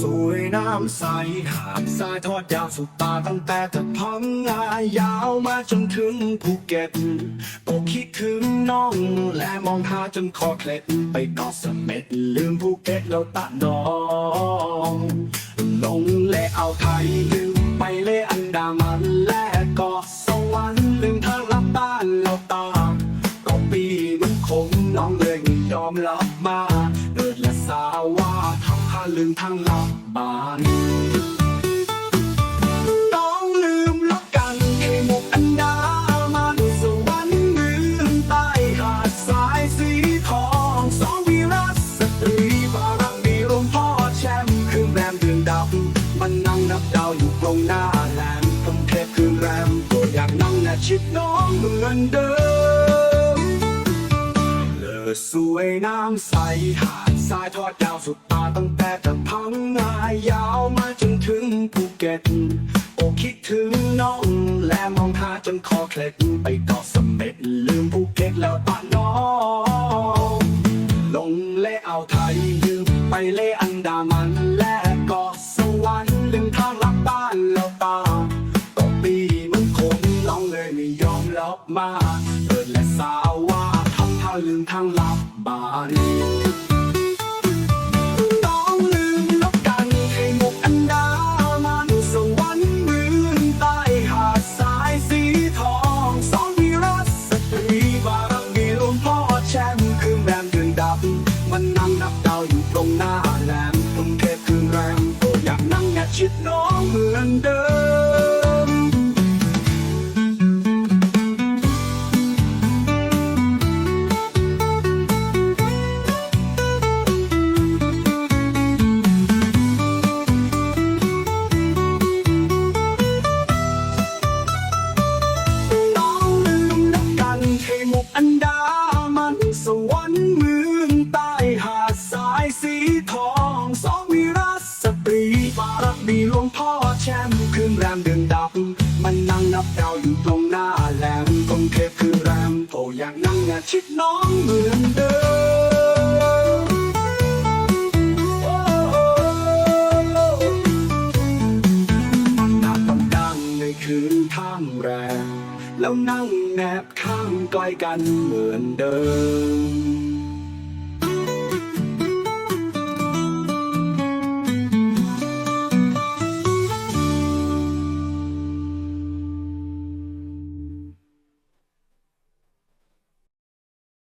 สวยน้ำใส หาดทรายทอดยาวสุดตาตั้งแต่จะพังงายาวมาจนถึงภูเก็ตก็คิดถึงน้องและมองหาจนคอเคล็ดไปเกาะเสม็ดลืมภูเก็ตแล้วตะนองลงเลเอาไทยลืมไปเลอันดามันและเกาะสวรรค์ลืมทางลับบ้านเราตาก็ปีมันคงน้องเลยยอมรับ ลืมทางลับบานต้องลืมล้วกันให้หมกอันดามันสวรรค์มืองใต้หาดทรายสีทองสองวีรสตรีบารมีรวมพ่อแชมป์คืนแรมเดือนดับมันนั่งนับดาวอยู่ตรงหน้าแหลมกำแพคืนแรมตัวอยากนั่งแนชิดน้องเหมือนเดิม สวยน้ำใสหาดทรายทอดยาวสุดตาตั้งแต่จะพังงายาวมาจนถึงภูเก็ตโอคิดถึงน้องและมองหาจนคอเคล็ดไปเกาะเสม็ดลืมภูเก็ตแล้วปะน้องลงเลเอาไทยยืมไปเลอันดามันและเกาะสวรรค์ลืมทางลับบ้านแล้วตาก็ปีมันคงน้องเลยไม่ยอมรับมา ลืมทางลับบานต้องลืมล้วกันให้หมกอันดามันสวรรค์มืองใต้หาดทรายสีทองสองวีรสตรีบารมีรวมพ่อแชมป์คืนแรมเดือนดับ มันนั่งนับดาวอยู่ตรงหน้าแหลมกรุงเทพคืนแรมก็อยากนั่งแงชิดน้องเหมือนเดิม ชิดน้องเหมือนเดิมนับต้องดังในคืนข้ามแรมแล้วนั่งแนบข้างใกล้กันเหมือนเดิม